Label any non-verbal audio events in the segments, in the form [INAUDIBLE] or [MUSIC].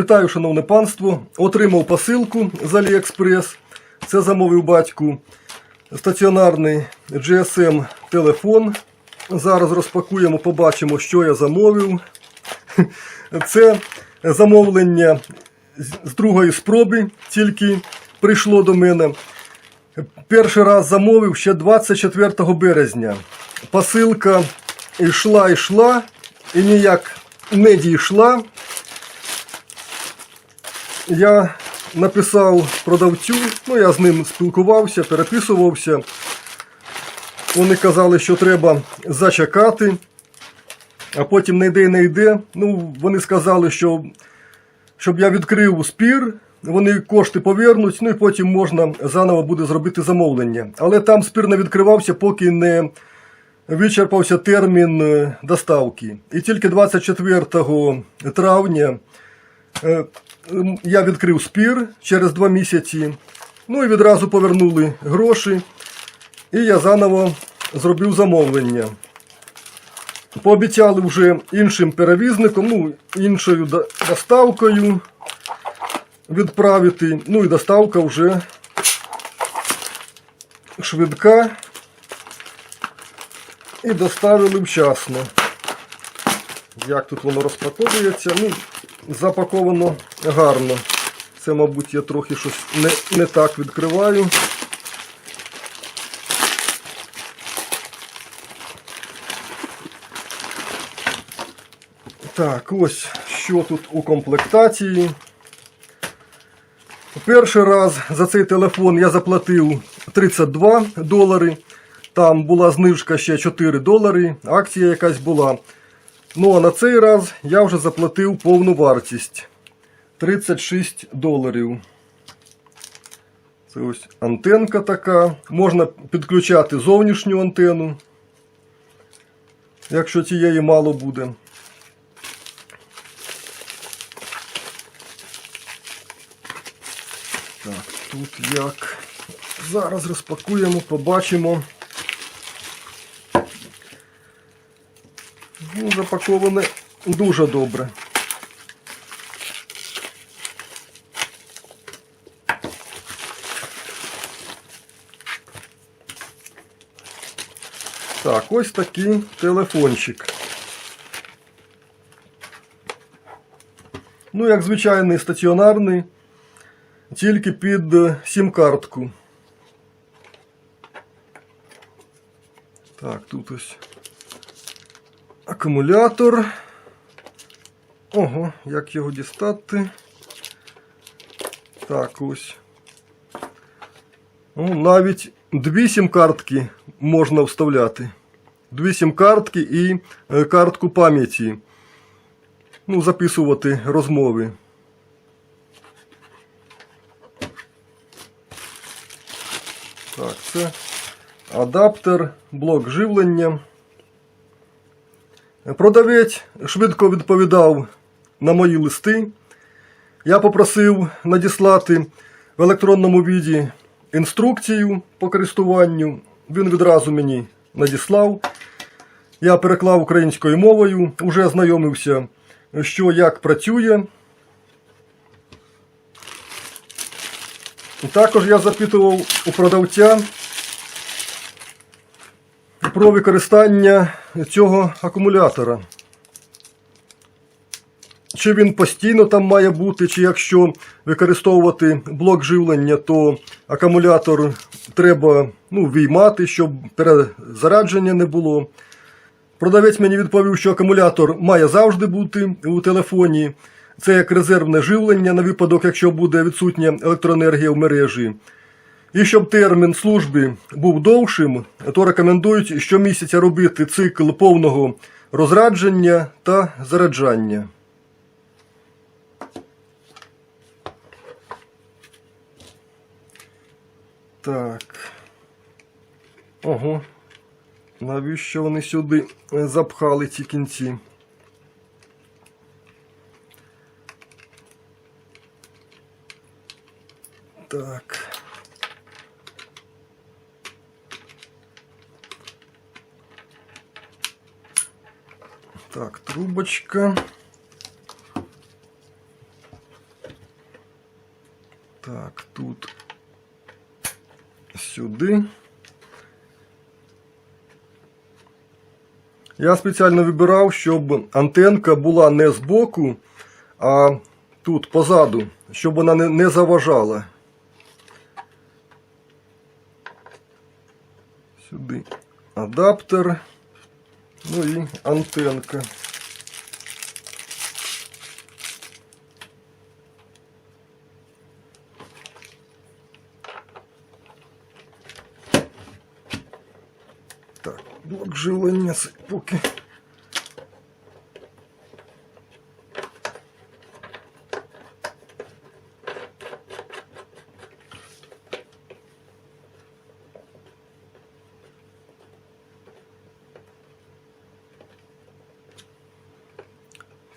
Вітаю, шановне панство. Отримав посилку з Aliexpress. Це замовив батьку стаціонарний GSM телефон. Зараз розпакуємо, побачимо, що я замовив. [LAUGHS] Це замовлення з другої спроби, тільки прийшло до мене. Перший раз замовив ще 24 березня. Посилка йшла, йшла і ніяк не дійшла. Я написав продавцю, ну я з ним спілкувався, переписувався. Вони казали, що треба зачекати, а потім не йде, не йде. Ну, вони сказали, що щоб я відкрив спір, вони кошти повернуть, ну і потім можна заново буде зробити замовлення. Але там спір не відкривався, поки не вичерпався термін е, доставки. І тільки 24 травня е, я відкрив спір через два місяці. Ну і відразу повернули гроші. І я заново зробив замовлення. Пообіцяли вже іншим перевізником, ну, іншою доставкою відправити. Ну і доставка вже швидка. І доставили вчасно. Як тут воно розпаковується? Ну, запаковано гарно. Це, мабуть, я трохи щось не, не так відкриваю. Так, ось що тут у комплектації. Перший раз за цей телефон я заплатив 32 долари. Там була знижка ще 4 долари, акція якась була. Ну а на цей раз я вже заплатив повну вартість 36 доларів. Це ось антенка така. Можна підключати зовнішню антенну, якщо тієї мало буде. Так, тут як. Зараз розпакуємо, побачимо. Запаковане дуже добре. Так, ось такий телефончик. Ну, як звичайний стаціонарний, тільки під е, сім-картку. Так, тут ось акумулятор. Ого, як його дістати? Так, ось. Ну, навіть дві сім-картки можна вставляти. Дві сім-картки і е, картку пам'яті. Ну, записувати розмови. Так, це адаптер, блок живлення. Продавець швидко відповідав на мої листи. Я попросив надіслати в електронному віді інструкцію по користуванню. Він відразу мені надіслав. Я переклав українською мовою, вже знайомився, що як працює. Також я запитував у продавця про використання цього акумулятора. Чи він постійно там має бути, чи якщо використовувати блок живлення, то акумулятор треба ну, віймати, щоб перезарядження не було. Продавець мені відповів, що акумулятор має завжди бути у телефоні. Це як резервне живлення на випадок, якщо буде відсутня електроенергія в мережі. І щоб термін служби був довшим, то рекомендують щомісяця робити цикл повного розрадження та заряджання. Так. Ого. Навіщо вони сюди е, запхали ці кінці? Так. Так, трубочка. Так, тут сюди. Я спеціально вибирав, щоб антенка була не збоку, а тут позаду, щоб вона не, заважала. Сюди адаптер. Ну і антенка. Блок живлення поки.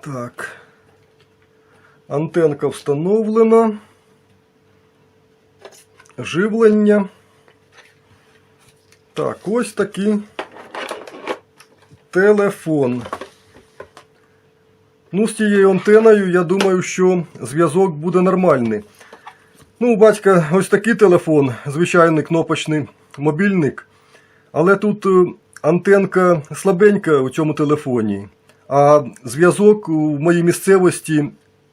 Так. Антенка встановлена. Живлення. Так, ось такий телефон. Ну, з цією антеною, я думаю, що зв'язок буде нормальний. Ну, у батька ось такий телефон, звичайний кнопочний мобільник. Але тут е, антенка слабенька у цьому телефоні. А зв'язок у моїй місцевості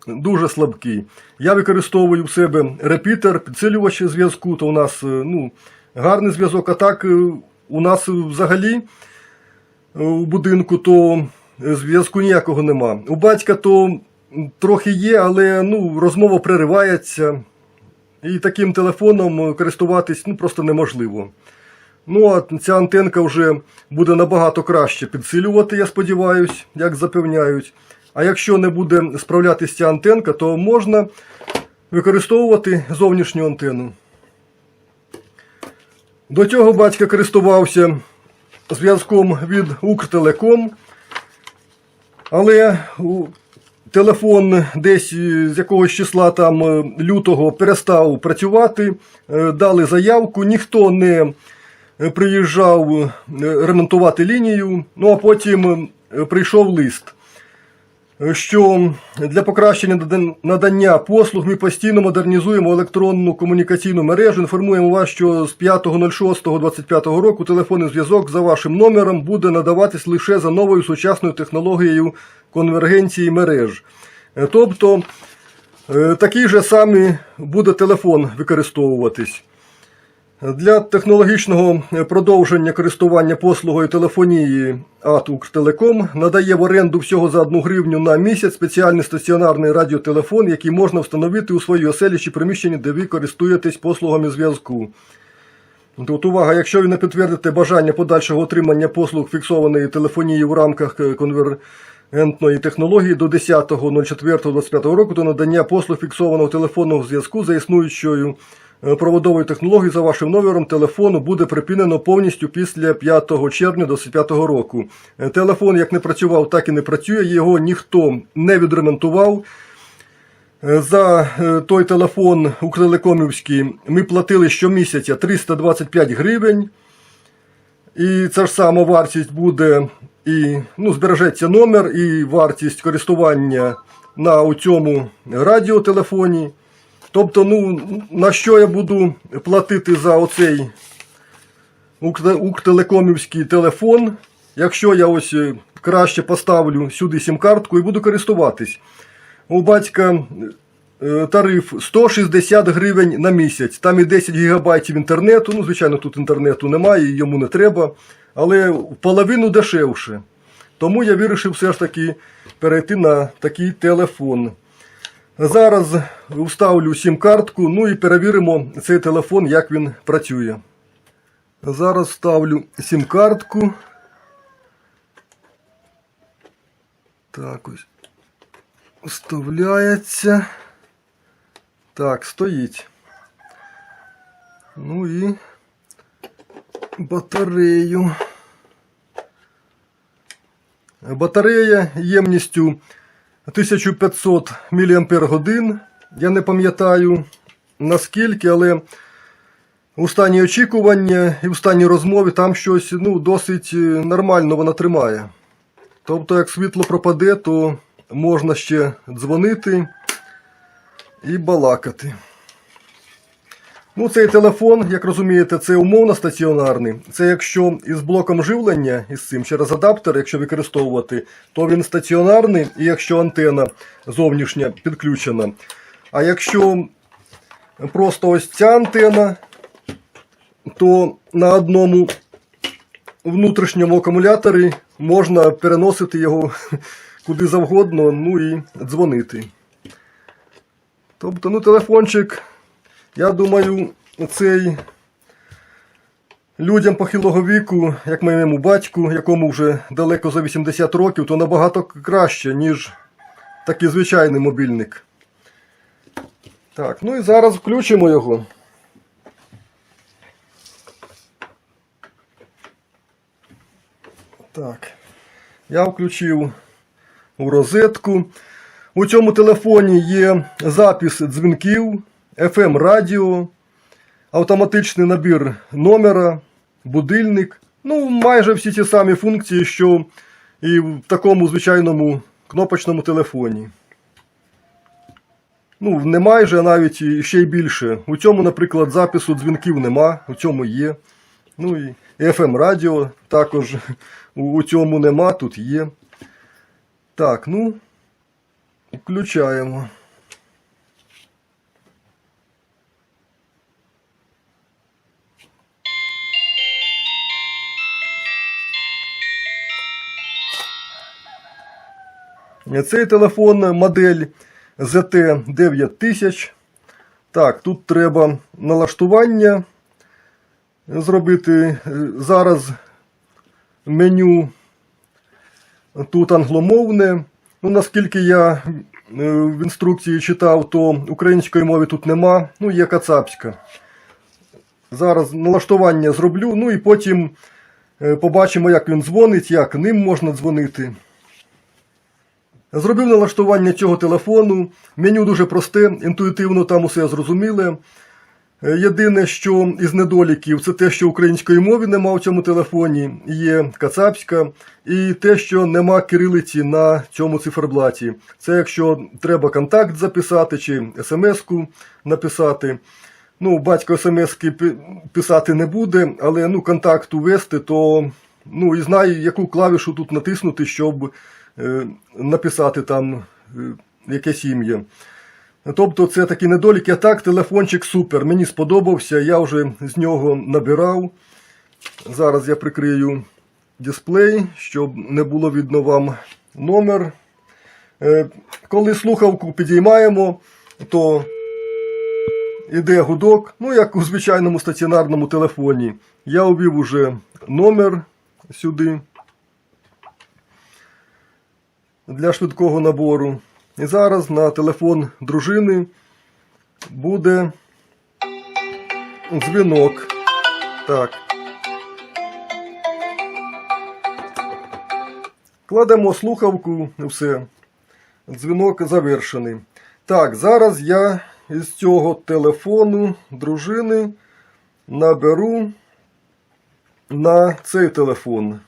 дуже слабкий. Я використовую в себе репітер, підсилювач зв'язку, то у нас е, ну, гарний зв'язок. А так е, у нас взагалі у будинку то зв'язку ніякого нема. У батька то трохи є, але ну, розмова переривається. І таким телефоном користуватись ну, просто неможливо. Ну, а ця антенка вже буде набагато краще підсилювати, я сподіваюся, як запевняють. А якщо не буде справлятися ця антенка, то можна використовувати зовнішню антенну. До цього батько користувався зв'язком від Укртелеком, але телефон десь з якогось числа там е, лютого перестав працювати, е, дали заявку, ніхто не е, приїжджав ремонтувати лінію, ну а потім прийшов лист що для покращення надання послуг ми постійно модернізуємо електронну комунікаційну мережу. Інформуємо вас, що з 5.06.25 року телефонний зв'язок за вашим номером буде надаватись лише за новою сучасною технологією конвергенції мереж. Е, Тобто е, такий же самий буде телефон використовуватись. Для технологічного продовження користування послугою телефонії АТ «Укртелеком» надає в оренду всього за 1 гривню на місяць спеціальний стаціонарний радіотелефон, який можна встановити у своїй оселі чи приміщенні, де ви користуєтесь послугами зв'язку. Тут увага, якщо ви не підтвердите бажання подальшого отримання послуг фіксованої телефонії в рамках конвергентної технології до 10.04.25 року, то надання послуг фіксованого телефонного зв'язку за існуючою е, проводовою технологією за вашим номером телефону буде припинено повністю після 5 червня 2025 року. Е, Телефон як не працював, так і не працює. Його ніхто не відремонтував. Е, За той телефон Укртелекомівський ми платили щомісяця 325 гривень. І ця ж сама вартість буде і ну, збережеться номер, і вартість користування на цьому радіотелефоні. Тобто, ну, на що я буду платити за оцей Укртелекомівський телефон, якщо я ось е, краще поставлю сюди сім-картку і буду користуватись. У батька е, тариф 160 гривень на місяць. Там і 10 гігабайтів інтернету. Ну, звичайно, тут інтернету немає, йому не треба. Але в половину дешевше. Тому я вирішив все ж таки перейти на такий телефон. Зараз вставлю сім-картку, ну і перевіримо цей телефон, як він працює. Зараз ставлю сім-картку. Так ось. Вставляється. Так, стоїть. Ну і батарею. Батарея ємністю 1500 мАч. Я не пам'ятаю наскільки, але у стані очікування і в стані розмови там щось ну, досить е, нормально вона тримає. Тобто, як світло пропаде, то можна ще дзвонити і балакати. Ну, цей телефон, як розумієте, це умовно стаціонарний. Це якщо із блоком живлення, із цим через адаптер, якщо використовувати, то він стаціонарний, і якщо антена зовнішня підключена. А якщо просто ось ця антена, то на одному внутрішньому акумуляторі можна переносити його [LAUGHS] куди завгодно, ну і дзвонити. Тобто, ну, телефончик, я думаю, цей людям похилого віку, як моєму батьку, якому вже далеко за 80 років, то набагато краще, ніж такий звичайний мобільник. Так, ну і зараз включимо його. Так, я включив у розетку. У цьому телефоні є запис дзвінків, FM радіо, автоматичний набір номера, будильник. Ну, майже всі ті самі функції, що і в такому звичайному кнопочному телефоні. Ну, не майже, а навіть ще й більше. У цьому, наприклад, запису дзвінків нема, у цьому є. Ну і FM радіо також у цьому нема, тут є. Так, ну, включаємо. Цей телефон модель ZT9000. Так, тут треба налаштування зробити. Зараз меню тут англомовне. Ну, наскільки я е, в інструкції читав, то української мови тут нема, ну є кацапська. Зараз налаштування зроблю, ну і потім е, побачимо, як він дзвонить, як ним можна дзвонити. Зробив налаштування цього телефону. Меню дуже просте, інтуїтивно там усе зрозуміле. Е, Єдине, що із недоліків, це те, що української мови нема в цьому телефоні, є кацапська, і те, що нема кирилиці на цьому циферблаті. Це якщо треба контакт записати чи смс-ку написати. Ну, батько смс-ки писати не буде, але ну, контакт увести, то ну, і знаю, яку клавішу тут натиснути, щоб написати там е, якесь ім'я. Тобто це такі недоліки. А так, телефончик супер. Мені сподобався, я вже з нього набирав. Зараз я прикрию дисплей, щоб не було видно вам номер. Е, Коли слухавку підіймаємо, то іде гудок, ну як у звичайному стаціонарному телефоні. Я увів уже номер сюди для швидкого набору. І зараз на телефон дружини буде дзвінок. Так. Кладемо слухавку і все. Дзвінок завершений. Так, зараз я із цього телефону дружини наберу на цей телефон.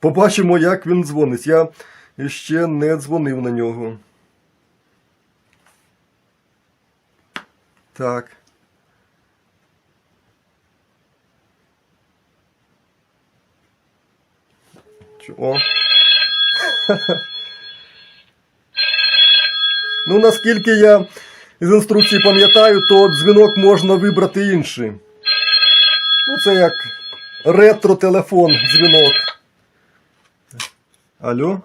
Побачимо, як він дзвонить. Я ще не дзвонив на нього. Так. О. [LAUGHS] Ну, наскільки я з інструкції пам'ятаю, то дзвінок можна вибрати інший. Ну, це як ретро-телефон дзвінок. Алло?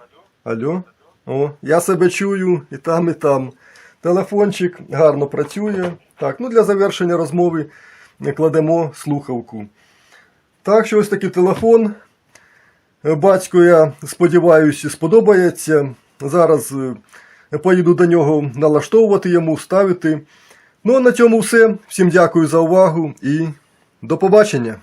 Алло? О, я себе чую і там, і там. Телефончик гарно працює. Так, ну для завершення розмови кладемо слухавку. Так, що ось такий телефон. Батько, я сподіваюся, сподобається. Зараз е, поїду до нього налаштовувати йому, ставити. Ну а на цьому все. Всім дякую за увагу і до побачення.